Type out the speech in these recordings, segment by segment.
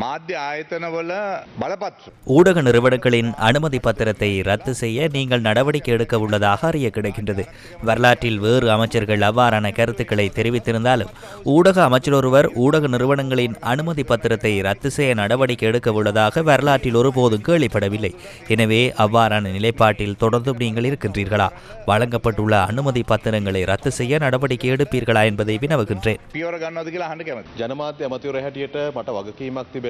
மாத்திய ஆயத்தனவல பலபத் ஊடக நிறுவனங்களின் அனுமதி பத்திரத்தை ரத்து செய்ய நீங்கள் நடவடிக்கை எடுக்க உள்ளதாக அறிய கிடைக்கின்றது. வரலாற்றில் வேறு அமைச்சர்கள் அவ்வாறான கருத்துக்களை தெரிவித்திருந்தாலும் ஊடக அமைச்சர் ஒருவர் ஊடக நிறுவனங்களின் அனுமதி பத்திரத்தை ரத்து செய்ய நடவடிக்கை எடுக்க உள்ளதாக வரலாற்றில் ஒருபோதும் கேள்விப்படவில்லை. எனவே அவ்வாறான நிலைப்பாட்டில் தொடர்ந்தும் நீங்கள் இருக்கின்றீர்களா? வழங்கப்பட்டுள்ள அனுமதி பத்திரங்களை ரத்து செய்ய நடவடிக்கை எடுப்பீர்களா என்பதை வினவுகின்றேன். ஜனமாத்திய அமைச்சர் மட்ட வகுக்கீமாக்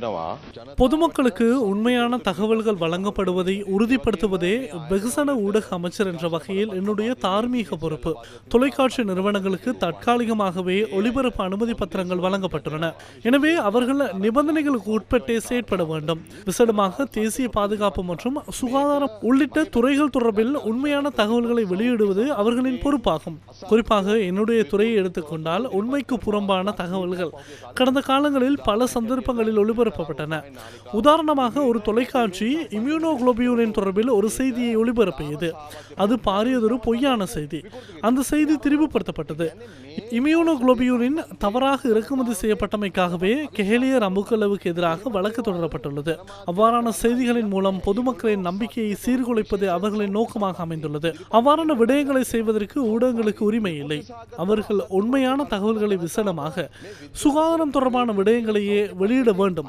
பொதுமக்களுக்கு உண்மையான தகவல்கள் வழங்கப்படுவதை உறுதிப்படுத்துவதே வெகுசன ஊடக அமைச்சர் என்ற வகையில் என்னுடைய தார்மீக பொறுப்பு. தொலைக்காட்சி நிறுவனங்களுக்கு தற்காலிகமாகவே ஒளிபரப்பு அனுமதி பத்திரங்கள் வழங்கப்பட்டுள்ளன. எனவே அவர்கள் நிபந்தனைகளுக்கு உட்பட்டே செயற்பட வேண்டும். விசேடமாக தேசிய பாதுகாப்பு மற்றும் சுகாதாரம் உள்ளிட்ட துறைகள் தொடர்பில் உண்மையான தகவல்களை வெளியிடுவது அவர்களின் பொறுப்பாகும். குறிப்பாக என்னுடைய துறையை எடுத்துக்கொண்டால் உண்மைக்கு புறம்பான தகவல்கள். கடந்த காலங்களில் பல சந்தர்ப்பங்களில் ஒளிபரப்பு ஒளிபரப்பப்பட்டன. உதாரணமாக ஒரு தொலைக்காட்சி இம்யூனோகுளோபியூலின் தொடர்பில் ஒரு செய்தியை ஒளிபரப்பியது. அது பாரியதொரு பொய்யான செய்தி. அந்த செய்தி திரிவுபடுத்தப்பட்டது இம்யூனோகுளோபியூலின் தவறாக இறக்குமதி செய்யப்பட்டமைக்காகவே கெஹலியர் அமுக்கலவுக்கு எதிராக வழக்கு தொடரப்பட்டுள்ளது. அவ்வாறான செய்திகளின் மூலம் பொதுமக்களின் நம்பிக்கையை சீர்குலைப்பது அவர்களின் நோக்கமாக அமைந்துள்ளது. அவ்வாறான விடயங்களை செய்வதற்கு ஊடகங்களுக்கு உரிமை இல்லை. அவர்கள் உண்மையான தகவல்களை விசனமாக சுகாதாரம் தொடர்பான விடயங்களையே வெளியிட வேண்டும்.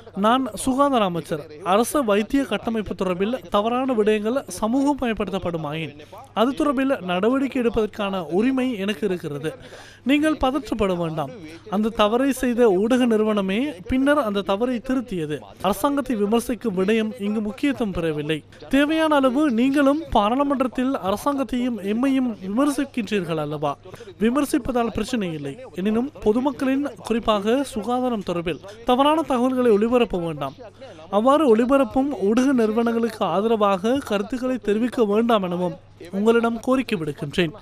நான் சுகாதார அமைச்சர் அரச வைத்திய கட்டமைப்பு தொடர்பில் தவறான விடயங்கள் சமூகமயப்படுத்தப்படுமாயின் அது தொடர்பில் நடவடிக்கை எடுப்பதற்கான உரிமை எனக்கு இருக்கிறது. நீங்கள் பதற்றப்பட வேண்டாம். அந்த தவறை செய்த ஊடக நிறுவனமே பின்னர் அந்த தவறை திருத்தியது. அரசாங்கத்தை விமர்சிக்கும் விடயம் இங்கு முக்கியத்துவம் பெறவில்லை. தேவையான அளவு நீங்களும் பாராளுமன்றத்தில் அரசாங்கத்தையும் எம்மையும் விமர்சிக்கின்றீர்கள் அல்லவா? விமர்சிப்பதால் பிரச்சனை இல்லை. எனினும் பொதுமக்களின் குறிப்பாக சுகாதாரம் தொடர்பில் தவறான தகவல்களை ஒளிபரப்ப வேண்டாம். அவ்வாறு ஒளிபரப்பும் ஊடக நிறுவனங்களுக்கு ஆதரவாக கருத்துக்களை தெரிவிக்க வேண்டாம் எனவும் உங்களிடம் கோரிக்கை விடுக்கின்றேன்.